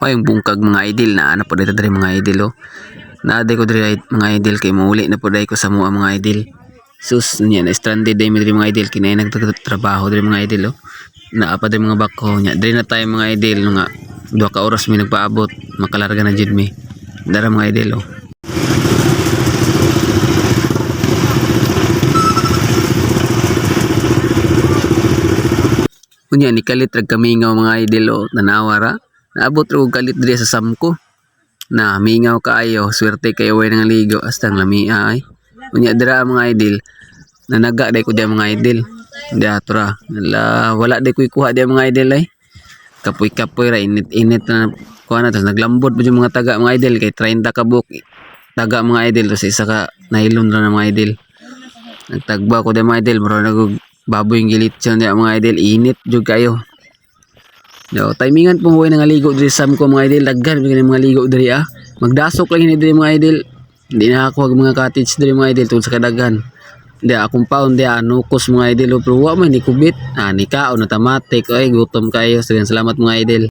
Ay, yung bungkag mga idol na ano po dito diri mga idol oh. Naaday ko diri mga idol kay mauli na po dai ko sa mga mga idol. Sus niya na stranded dai mi diri mga idol kinay nagtrabaho diri mga idol oh. Naa pa diri mga bako nya. Diri na tayo mga idol no nga duha ka oras mi nagpaabot makalarga na jud mi. Dara mga idol oh. Unya ni kalit rag kamingaw mga idol oh, nanawara. Naabot ra og kalit diri sa samko. Na mingaw kaayo, swerte kayo way nang ligo hasta ang lamia ay. Unya dira mga idol. Nanaga day ko diya mga idol. Di atura. Wala wala day ko ikuha diya mga idol ay. Kapoy-kapoy ra init-init na kuha na tapos naglambot pa yung mga taga mga idol kay 30 ka book taga mga idol tapos isa ka nylon ra na mga idol. Nagtagba ko diya mga idol, bro nag baboy yung gilitsyon diya mga idol, init jud kayo. Yo, timingan po huwag nga ligo diri sam ko mga idol, daghan mga mga ligo diri ah. Magdasok lang ini diri mga idol. Hindi na ako mga cottage diri mga idol tungod sa kadaghan. Di akong pound di anukos mga idol pero wa man ni kubit. Ah, ni kaon na tamatik ay gutom kayo. Salamat mga idol.